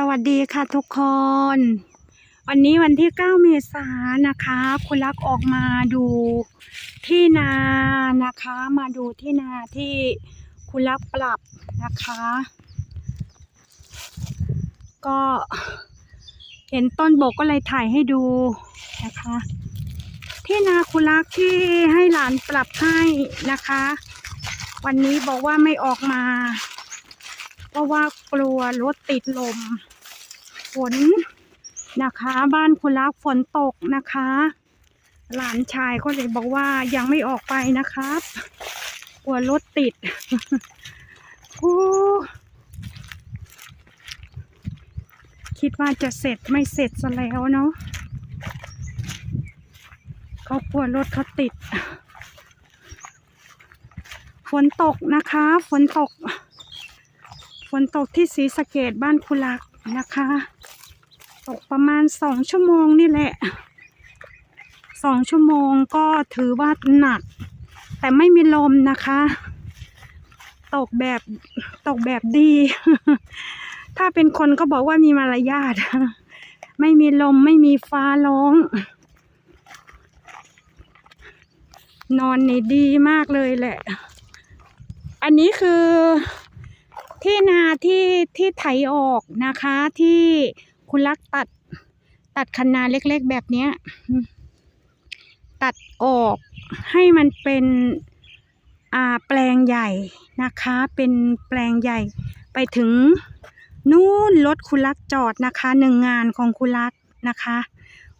สวัสดีค่ะทุกคน วันนี้วันที่ 9 เมษายนนะคะ คุณลักออกมาดูที่นานะคะ มาดูที่นาที่คุณลักปรับนะคะ ก็เห็นต้นบกก็เลยถ่ายให้ดูนะคะ ที่นาคุณลักที่ให้หลานปรับให้นะคะ วันนี้บอกว่าไม่ออกมา ราะว่ากลัวรถติดลม ฝนนะคะ บ้านคุณลักษณ์ฝนตกนะคะ หลานชายก็เลยบอกว่ายังไม่ออกไปนะครับ กลัวรถติดโอ้คิดว่าจะเสร็จไม่เสร็จซะแล้วเนาะเขากลัวรถเขาติด ฝนตกนะคะ ฝนตก ฝนตกที่ศรีสะเกดบ้านคุลักนะคะ ตกประมาณสองชั่วโมงนี่แหละสองชั่วโมงก็ถือว่าหนัก แต่ไม่มีลมนะคะ ตกแบบตกแบบดี ถ้าเป็นคนก็บอกว่ามีมารยาทไม่มีลมไม่มีฟ้าร้อง นอนนี่ดีมากเลยแหละ อันนี้คือ ที่นาที่ที่ไถออกนะคะที่คุณลักษ์ตัด ตัดคันนาเล็กๆแบบเนี้ย ตัดออกให้มันเป็นอ่าแปลงใหญ่นะคะ เป็นแปลงใหญ่ ไปถึงนู่นรถคุณลักษ์จอดนะคะหนึ่งงานของคุณลักษ์นะคะ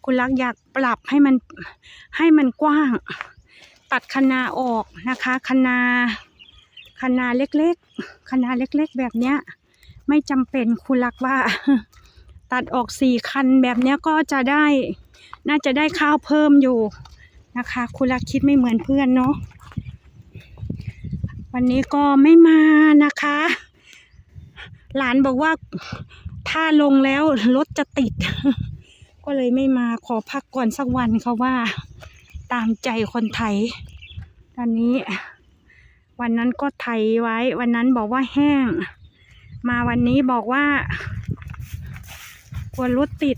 คุณลักษ์อยากปรับให้มันให้มันกว้าง ตัดคะนาออกนะคะคะนา คะนาเล็กๆคะนาเล็กๆแบบเนี้ย ไม่จำเป็นคุณลักว่า ตัดออกสี่คันแบบเนี้ยก็จะได้ น่าจะได้ข้าวเพิ่มอยู่นะคะ คุณลักคิดไม่เหมือนเพื่อนเนาะวันนี้ก็ไม่มานะคะ หลานบอกว่าถ้าลงแล้วรถจะติด ก็เลยไม่มาขอพักก่อนสักวันเขาว่า ตามใจคนไทยตอนนี้ วันนั้นก็ไถไว้ วันนั้นบอกว่าแห้ง มาวันนี้บอกว่ากลัวรถติด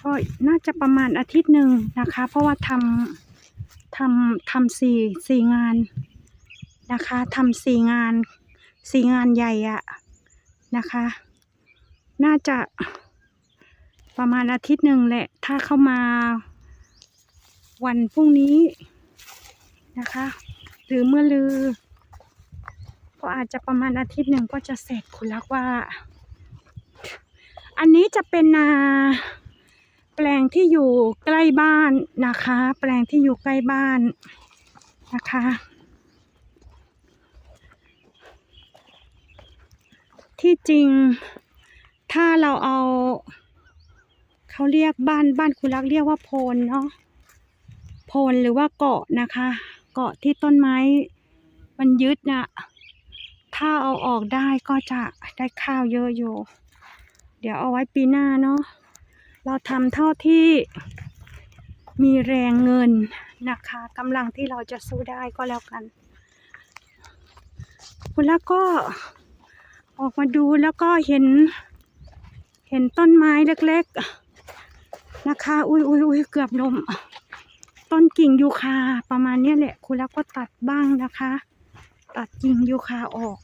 ก็น่าจะประมาณอาทิตย์หนึ่งนะคะ เพราะว่าทำทำทำสี่สี่งานนะคะทำสี่งานสี่งานใหญ่อะนะคะ น่าจะประมาณอาทิตย์หนึ่งแหละ ถ้าเข้ามาวันพรุ่งนี้นะคะ หรือเมื่อลือ ก็อาจจะประมาณอาทิตย์หนึ่งก็จะเสร็จคุณลักว่า อันนี้จะเป็นนา แปลงที่อยู่ใกล้บ้านนะคะ แปลงที่อยู่ใกล้บ้านนะคะ ที่จริงถ้าเราเอาเขาเรียกบ้านบ้านคุณลักเรียกว่าโพนเนาะโพนหรือว่าเกาะนะคะ เกาะที่ต้นไม้ มันยึดนะถ้าเอาออกได้ก็จะได้ข้าวเยอะอยู่ เดี๋ยวเอาไว้ปีหน้าเนาะ เราทำเท่าที่มีแรงเงินนะคะกำลังที่เราจะสู้ได้ก็แล้วกัน คุณแล้วก็ออกมาดูแล้วก็เห็น เห็นต้นไม้เล็กๆ นะคะ อุ้ยอุ้ยอุ้ยเกือบลม ต้นกิ่งยูคาประมาณนี้แหละคุณแล้วก็ตัดบ้างนะคะ ตัดกิ่งยูคาออก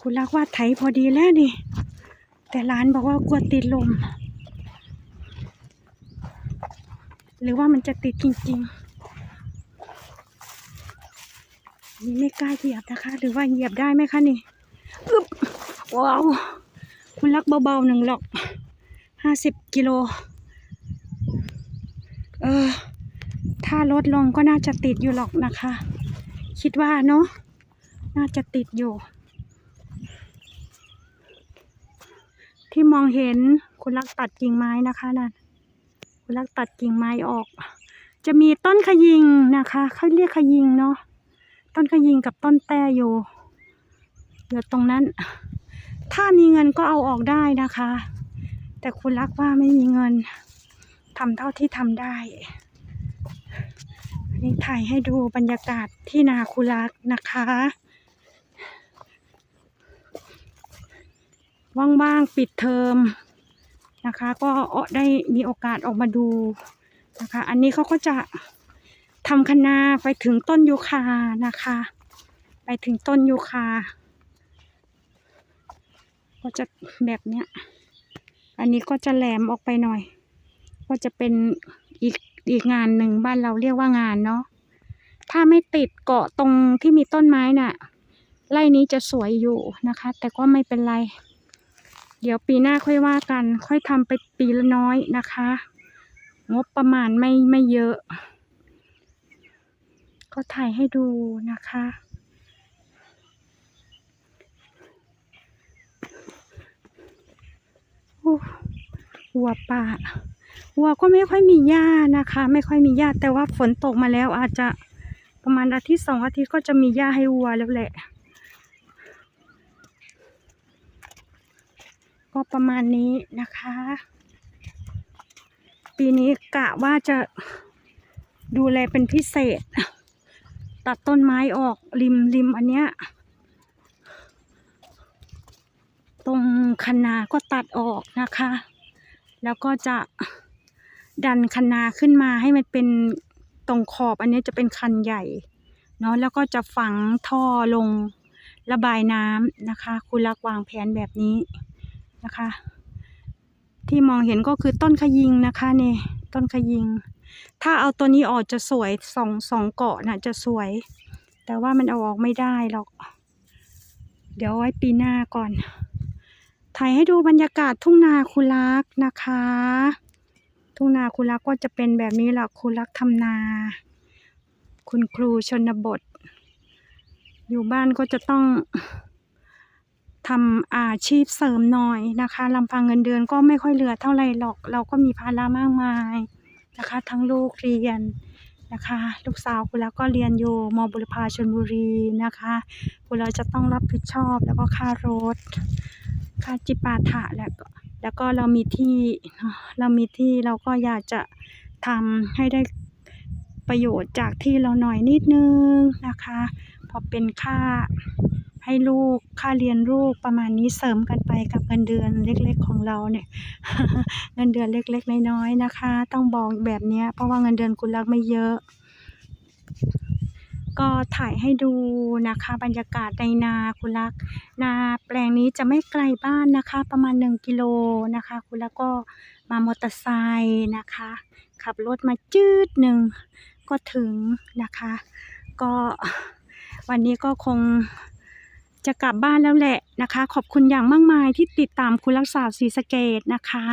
คุณลักว่าไถพอดีแล้วนี่ แต่ร้านบอกว่ากลัวติดลม หรือว่ามันจะติดจริงๆ นี่ไม่กล้าเหยียบนะคะ หรือว่าเหยียบได้ไหมคะนี่อึบว้าว คุณลักเบาๆหนึ่งหรอก ห้าสิบกิโล เออ ถ้าลดลงก็น่าจะติดอยู่หรอกนะคะ คิดว่าเนาะ น่าจะติดอยู่ ที่มองเห็นคุณลักตัดกิ่งไม้นะคะนั่นคุณลักตัดกิ่งไม้ออก จะมีต้นขยิงนะคะเขาเรียกขยิงเนาะ ต้นขยิงกับต้นแต้อยู่อยู่ตรงนั้น ถ้ามีเงินก็เอาออกได้นะคะ แต่คุณรักว่าไม่มีเงินทำเท่าที่ทำได้นี่ถ่ายให้ดูบรรยากาศที่นาคุรักนะคะ ว่างๆปิดเทอมนะคะ ก็ได้มีโอกาสออกมาดูนะคะ อันนี้เขาก็จะทำคณาไปถึงต้นยูคานะคะ ไปถึงต้นยูคา ก็จะแบบเนี้ย อันนี้ก็จะแหลมออกไปหน่อย ก็จะเป็นอีกอีกงานหนึ่งบ้านเราเรียกว่างานเนาะ ถ้าไม่ติดเกาะตรงที่มีต้นไม้น่ะ ไร่นี้จะสวยอยู่นะคะ แต่ก็ไม่เป็นไร เดี๋ยวปีหน้าค่อยว่ากัน ค่อยทำไปปีละน้อยนะคะ งบประมาณไม่ไม่เยอะ ก็ถ่ายให้ดูนะคะ โอ้ วัวป่าวัวก็ไม่ค่อยมีหญ้านะคะ ไม่ค่อยมีหญ้าแต่ว่าฝนตกมาแล้วอาจจะประมาณอาทิตย์สองอาทิตย์ก็จะมีหญ้าให้วัวแล้วแหละ ก็ประมาณนี้นะคะ ปีนี้กะว่าจะดูแลเป็นพิเศษ ตัดต้นไม้ออกริมริมอันเนี้ย ตรงคันนาก็ตัดออกนะคะ แล้วก็จะดันคันนาขึ้นมาให้มันเป็นตรงขอบอันนี้จะเป็นคันใหญ่เนาะแล้วก็จะฝังท่อลงระบายน้ำนะคะ คุณลักวางแผนแบบนี้นะคะ ที่มองเห็นก็คือต้นขยิงนะคะนี่ต้นขยิง ถ้าเอาตัวนี้ออกจะสวยสองสองเกาะน่ะจะสวย แต่ว่ามันเอาออกไม่ได้หรอก เดี๋ยวไว้ปีหน้าก่อน ถ่ายให้ดูบรรยากาศทุ่งนาคุรักนะคะ ทุ่งนาคุรักก็จะเป็นแบบนี้แหละคุรักทำนา คุณครูชนบท อยู่บ้านก็จะต้องทำอาชีพเสริมหน่อยนะคะลำพังเงินเดือนก็ไม่ค่อยเหลือเท่าไหร่หรอก เราก็มีภาระมากมายนะคะ ทั้งลูกเรียน นะคะ ลูกสาวคุณแล้วก็เรียนอยู่มบุรพาชนบุรีนะคะคุณเราจะต้องรับผิดชอบแล้วก็ค่ารถค่าจิปาถะแล้วก็แล้วก็เรามีที่เรามีที่เราก็อยากจะทำให้ได้ประโยชน์จากที่เราหน่อยนิดนึงนะคะ พอเป็นค่า ให้ลูกค่าเรียนลูกประมาณนี้เสริมกันไปกับเงินเดือนเล็กๆของเราเนี่ย เงินเดือนเล็กๆน้อยๆนะคะ ต้องบอกแบบนี้เพราะว่าเงินเดือนคุณรักไม่เยอะ ก็ถ่ายให้ดูนะคะ บรรยากาศในนาคุณรัก นาแปลงนี้จะไม่ไกลบ้านนะคะ ประมาณหนึ่งกิโลนะคะ คุณแล้วก็มามอเตอร์ไซค์นะคะ ขับรถมาจืดหนึ่งก็ถึงนะคะ ก็วันนี้ก็คง จะกลับบ้านแล้วแหละนะคะ ขอบคุณอย่างมากมายที่ติดตามคุณรักษาศรีสะเกดนะคะ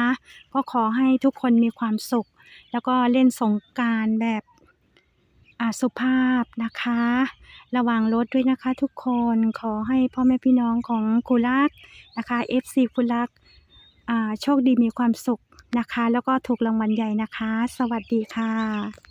ก็ขอให้ทุกคนมีความสุข แล้วก็เล่นสงการแบบอาสุภาพนะคะ ระวังรถด้วยนะคะทุกคนขอให้พ่อแม่พี่น้องของคุรักนะคะ FC คุรักอ่าโชคดีมีความสุขนะคะ แล้วก็ถูกรางวัลใหญ่นะคะ สวัสดีค่ะ